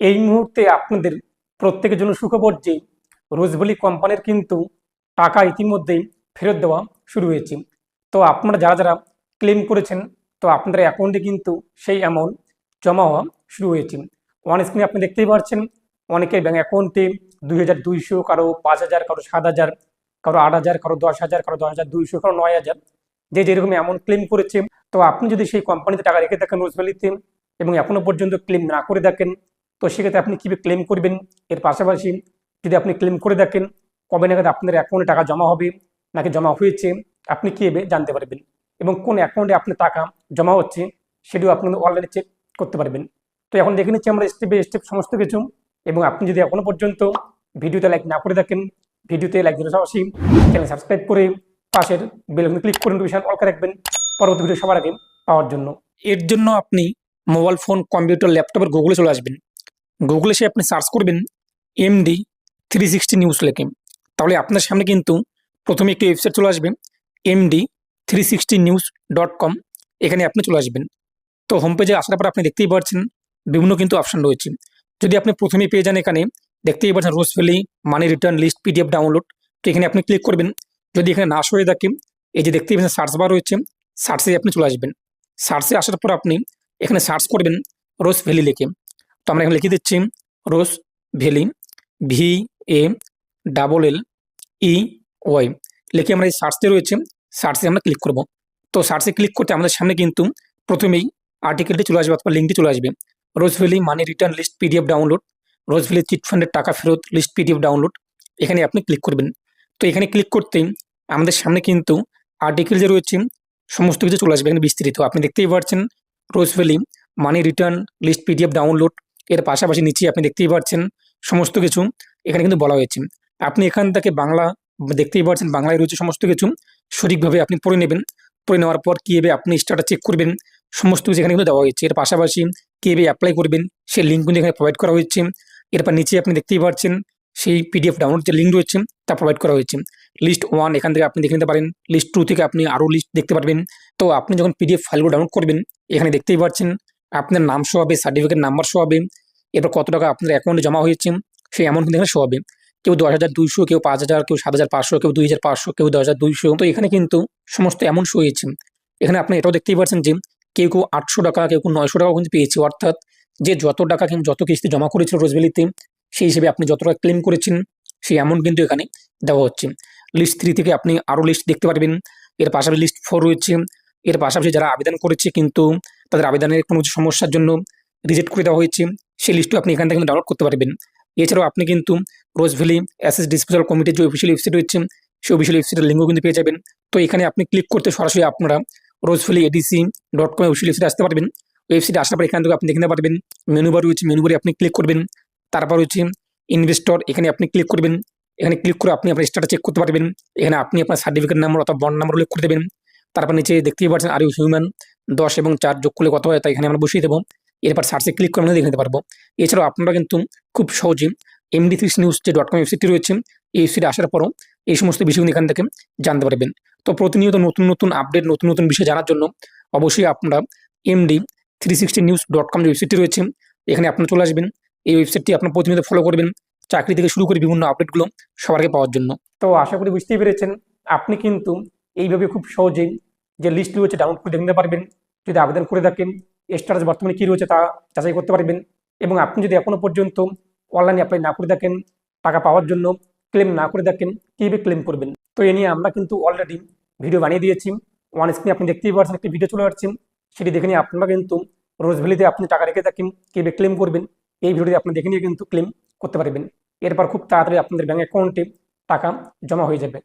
এই মুহূর্তে আপনাদের প্রত্যেকের জন্য সুখবর যে রোজভ্যালি কোম্পানির কিন্তু টাকা ইতিমধ্যেই ফেরত দেওয়া শুরু হয়েছে। তো আপনারা যারা যারা ক্লেম করেছেন, তো আপনাদের অ্যাকাউন্টে কিন্তু সেই অ্যামাউন্ট জমা হওয়া শুরু হয়েছে। ওয়ান স্ক্রিনে আপনি দেখতেই পাচ্ছেন অনেকের ব্যাঙ্ক অ্যাকাউন্টে দুই হাজার দুইশো, কারও পাঁচ হাজার, কারও সাত হাজার, কারও আট হাজার, কারও দশ হাজার, কারও দশ হাজার দুইশো, কারও নয় হাজার। যে যেরকম অ্যামাউন্ট ক্লেম করেছে, তো আপনি যদি সেই কোম্পানিতে টাকা রেখে থাকেন রোজভ্যালিতে এবং এখনও পর্যন্ত ক্লেম না করে থাকেন তো সেক্ষেত্রে আপনি কীভাবে ক্লেম করবেন? এর পাশাপাশি যদি আপনি ক্লেম করে থাকেন কবে নাগাদ আপনার অ্যাকাউন্টে টাকা জমা হবে, নাকি জমা হয়েছে, আপনি কীভাবে জানতে পারবেন? এবং কোন অ্যাকাউন্টে আপনার টাকা জমা হচ্ছে, সেটিও আপনি অনলাইনে চেক করতে পারবেন। তো এখন দেখে নিচ্ছি আমরা স্টেপ বাই স্টেপ সমস্ত কিছু। এবং আপনি যদি এখনও পর্যন্ত ভিডিওতে লাইক না করে থাকেন, ভিডিওতে লাইক দিলে পাশাপাশি চ্যানেল সাবস্ক্রাইব করে পাশের বেল ক্লিক করে নোটিফিকেশন অল রাখবেন। পরবর্তী ভিডিও সবার আগে পাওয়ার জন্য। এর জন্য আপনি মোবাইল ফোন কম্পিউটার ল্যাপটপের গুগলে চলে আসবেন। গুগলে সে আপনি সার্চ করবেন এমডি থ্রি সিক্সটি নিউজ লেখে। তাহলে আপনার সামনে কিন্তু প্রথমে একটি ওয়েবসাইট চলে আসবে MD three sixty news dot com এখানে আপনি চলে আসবেন। তো হোম পেজে আসার পর আপনি দেখতেই পাচ্ছেন বিভিন্ন কিন্তু অপশন রয়েছে। যদি আপনি প্রথমেই পেয়ে যান এখানে, দেখতেই পাচ্ছেন Rose Valley money return list PDF download তো এখানে আপনি ক্লিক করবেন। যদি এখানে না হয়ে থাকে, এই যে দেখতেই পাচ্ছেন সার্চ বার রয়েছে সার্চে আপনি চলে আসবেন। সার্চে আসার পর আপনি এখানে সার্চ করবেন রোজ ভ্যালি লিখে। তো আমরা এখানে লিখে দিচ্ছি Rose Valley V A double L E Y লিখে আমরা এই সার্চতে রয়েছে সার্চে আমরা ক্লিক করব। তো সার্চে ক্লিক করতে আমাদের সামনে কিন্তু প্রথমেই আর্টিকেলটি চলে আসবে অথবা লিঙ্কটি চলে আসবে। Rose Valley money return list PDF download Rose Valley চিটফান্ডের টাকা ফেরত লিস্ট পিডিএফ ডাউনলোড এখানে আপনি ক্লিক করবেন। তো এখানে ক্লিক করতেই আমাদের সামনে কিন্তু আর্টিকেল যে রয়েছে, সমস্ত কিছু চলে আসবে এখানে বিস্তৃত আপনি দেখতেই পাচ্ছেন, Rose Valley money return list PDF download এর পাশাপাশি নিচে আপনি দেখতেই পাচ্ছেন সমস্ত কিছু। এখানে কিন্তু বলা হয়েছে। আপনি এখান থেকে বাংলা দেখতেই পাচ্ছেন বাংলায় রয়েছে সমস্ত কিছু। সঠিকভাবে আপনি পড়ে নেবেন। পড়ে নেওয়ার পর কীভাবে আপনি স্টার্টার চেক করবেন, সমস্ত কিছু এখানে কিন্তু দেওয়া হয়েছে। এর পাশাপাশি কীভাবে অ্যাপ্লাই করবেন, সেই লিঙ্ক কিন্তু এখানে প্রোভাইড করা হয়েছে। এরপর নিচে আপনি দেখতেই পাচ্ছেন সেই পিডিএফ ডাউনলোড যে লিঙ্ক রয়েছে, তা প্রোভাইড করা হয়েছে। লিস্ট ওয়ান এখান থেকে আপনি দেখে নিতে পারেন। লিস্ট টু থেকে আপনি আরও লিস্ট দেখতে পারবেন। তো আপনি যখন পিডিএফ ফাইলগুলো ডাউনলোড করবেন, এখানে দেখতেই পাচ্ছেন আপনার নাম শো হবে সার্টিফিকেট নাম্বার শো হবে। এরপর কত টাকা আপনার অ্যাকাউন্টে জমা হয়েছে, সেই অ্যামাউন্ট কিন্তু এখানে শো হবে। কেউ দশ হাজার দুইশো, কেউ পাঁচ হাজার, কেউ সাত হাজার পাঁচশো, কেউ দুই হাজার পাঁচশো, কেউ দশ হাজার দুইশো। তো এখানে কিন্তু সমস্ত অ্যামাউন্ট শো হয়েছে। এখানে আপনি এটাও দেখতেই পাচ্ছেন যে কেউ কেউ আটশো টাকা, কেউ কেউ নয়শো টাকা কিন্তু পেয়েছে। অর্থাৎ যে যত টাকা কিন্তু যত কিস্তি জমা করেছিল রোজভ্যালিতে, সেই হিসেবে আপনি যত টাকা ক্লেম করেছেন, সেই অ্যামাউন্ট কিন্তু এখানে দেওয়া হচ্ছে। লিস্ট থ্রি থেকে আপনি আরও লিস্ট দেখতে পারবেন। এর পাশাপাশি লিস্ট ফোর রয়েছে। এর পাশাপাশি যারা আবেদন করেছে কিন্তু তাদের আবেদনের কোনো সমস্যার জন্য রিজেক্ট করে দেওয়া হয়েছে। সেই লিস্টও আপনি এখান থেকে ডাউনলোড করতে পারবেন। এছাড়াও আপনি কিন্তু রোজ ভ্যালি অ্যাসেস ডিসপোজাল কমিটির যে অফিসিয়াল ওয়েবসাইট রয়েছে, সেই অফিসিয়াল ওয়েবসাইটের লিঙ্কও কিন্তু পেয়ে যাবেন। তো এখানে আপনি ক্লিক করতে সরাসরি আপনারা Rose Valley ADC dot com official ওয়েবসাইটে আসতে পারবেন। ওয়েবসাইটে আসার পর এখান থেকে আপনি দেখতে পারবেন মেনু বার রয়েছে মেনু বারে আপনি ক্লিক করবেন। তারপর হচ্ছে ইনভেস্টর এখানে আপনি ক্লিক করবেন। এখানে ক্লিক করে আপনি আপনার স্টার্টার চেক করতে পারবেন। এখানে আপনি আপনার সার্টিফিকেট নাম্বার অথবা বন্ড নাম্বার উল্লেখ করে দেবেন। তারপর নিচে দেখতেই পাচ্ছেন আর ইউ হিউম্যান দশ এবং চার যোগ করলে কত হয়? তাই এখানে আমরা বসিয়ে দেবো। এরপর সার্চে ক্লিক করে আমরা দেখে নিতে পারব। এছাড়াও আপনারা কিন্তু খুব সহজেই এমডি থ্রিস নিউজ যে ডট কম ওয়েবসাইটটি রয়েছে, এই ওয়েবসাইটে আসার পরও এই সমস্ত বিষয়গুলো এখান থেকে জানতে পারবেন। তো প্রতিনিয়ত নতুন নতুন আপডেট নতুন নতুন বিষয় জানার জন্য অবশ্যই আপনারা MD three sixty news dot com যে ওয়েবসাইটটি রয়েছে, এখানে আপনারা চলে আসবেন। এই ওয়েবসাইটটি আপনার প্রতিনিয়ত ফলো করবেন, চাকরি থেকে শুরু করে বিভিন্ন আপডেটগুলো সবার আগে পাওয়ার জন্য। তো আশা করি বুঝতেই পেরেছেন, আপনি কিন্তু এইভাবে খুব সহজেই যে লিস্ট রয়েছে ডাউনলোড করে দেখতে পারবেন। যদি আবেদন করে থাকেন স্ট্যাটাস বর্তমানে কী রয়েছে তা যাচাই করতে পারবেন এবং আপনি যদি এখনও পর্যন্ত অনলাইনে অ্যাপ্লাই না করে থাকেন, টাকা পাওয়ার জন্য ক্লেম না করে থাকেন, কীভাবে ক্লেম করবেন? তো এ নিয়ে আমরা কিন্তু অলরেডি ভিডিও বানিয়ে দিয়েছি। ওয়ান স্ক্রিনে আপনি দেখতেই পাচ্ছেন একটি ভিডিও চলে আসছে। সেটি দেখে নিয়ে আপনারা কিন্তু রোজ ভ্যালিতে আপনি টাকা রেখে থাকেন, কীভাবে ক্লেম করবেন, এই ভিডিওটি আপনি দেখে নিয়ে কিন্তু ক্লেম করতে পারবেন। এরপর খুব তাড়াতাড়ি আপনাদের ব্যাঙ্ক অ্যাকাউন্টে টাকা জমা হয়ে যাবে।